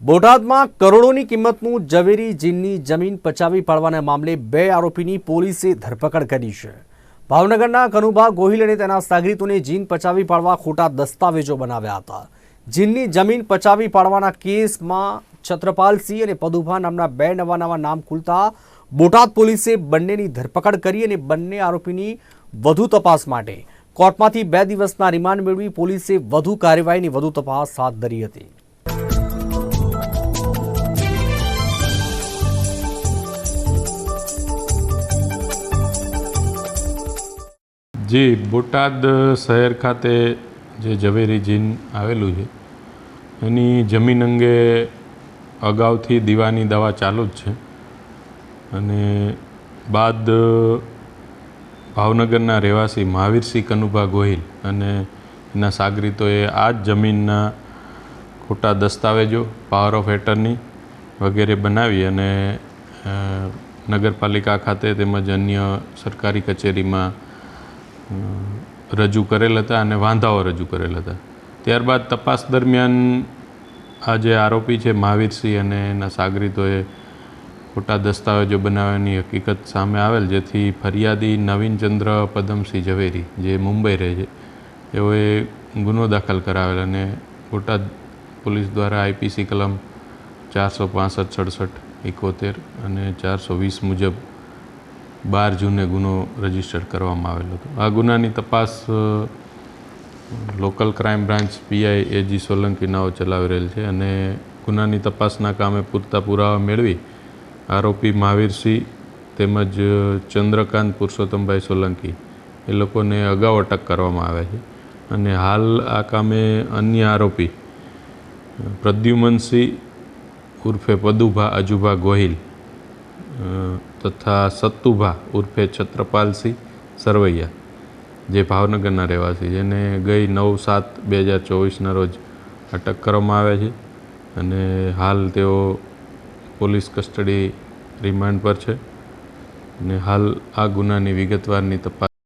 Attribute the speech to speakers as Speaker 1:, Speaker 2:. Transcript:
Speaker 1: બોટાદમાં કરોડોની કિંમતનું ઝવેરી જીનની જમીન પચાવી પાડવાના મામલે બે આરોપીની પોલીસે ધરપકડ કરી છે. ભાવનગરના કનુભા ગોહિલ અને તેના સાગરીતોને જીન પચાવી પાડવા ખોટા દસ્તાવેજો બનાવ્યા હતા. જીનની જમીન પચાવી પાડવાના કેસમાં છત્રપાલસિંહ અને પદુભા નામના બે નવા નવા નામ ખુલતા બોટાદ પોલીસે બંનેની ધરપકડ કરી અને બંને આરોપીની વધુ તપાસ માટે કોર્ટમાંથી બે દિવસના રિમાન્ડ મેળવી પોલીસે વધુ કાર્યવાહીની વધુ તપાસ હાથ ધરી હતી.
Speaker 2: જી, બોટાદ શહેર ખાતે જે ઝવેરી જીન આવેલું છે, એની જમીન અંગે અગાઉથી દીવાની દવા ચાલુ જ છે અને બાદ ભાવનગરના રહેવાસી મહાવીરસિંહ કનુભા ગોહિલ અને એના સાગરીતોએ આ જ જમીનના ખોટા દસ્તાવેજો પાવર ઓફ એટર્ની વગેરે બનાવી અને નગરપાલિકા ખાતે તેમજ અન્ય સરકારી કચેરીમાં રજૂ કરેલ હતા અને વાંધાઓ રજૂ કરેલ હતા. ત્યારબાદ તપાસ દરમિયાન આ જે આરોપી છે મહાવીરસિંહ અને એના સાગરીતોએ ખોટા દસ્તાવેજો બનાવવાની હકીકત સામે આવેલ, જેથી ફરિયાદી નવીનચંદ્ર પદમસિંહ ઝવેરી, જે મુંબઈ રહે છે એઓએ ગુનો દાખલ કરાવેલ અને બોટાદ પોલીસ દ્વારા આઈપીસી કલમ ચારસો પાસઠ, સડસઠ, એકોતેર અને ચારસો વીસ મુજબ બાર જૂને ગુનો રજિસ્ટર કરવામાં આવેલો હતો. આ ગુનાની તપાસ local crime branch PI AG Solanki નાઓ ચલાવી રહેલ છે અને ગુનાની તપાસના કામે પૂરતા પુરાવા મેળવી આરોપી મહાવીરસિંહ તેમજ ચંદ્રકાંત પુરુષોત્તમભાઈ સોલંકી એ લોકોને અગાઉ અટક કરવામાં આવે છે. અને હાલ આ કામે અન્ય આરોપી પ્રદ્યુમનસિંહ ઉર્ફે પદુભા અજુભા ગોહિલ તથા સત્તુભા ઉર્ફે છત્રપાલસિંહ સરવૈયા, જે ભાવનગરના રહેવાસી જેને ગઈ નવ સાત બે હજાર ચોવીસના રોજ અટક કરવામાં આવ્યા છે અને હાલ તેઓ પોલીસ કસ્ટડી રિમાન્ડ પર છે અને હાલ આ ગુનાની વિગતવારની તપાસ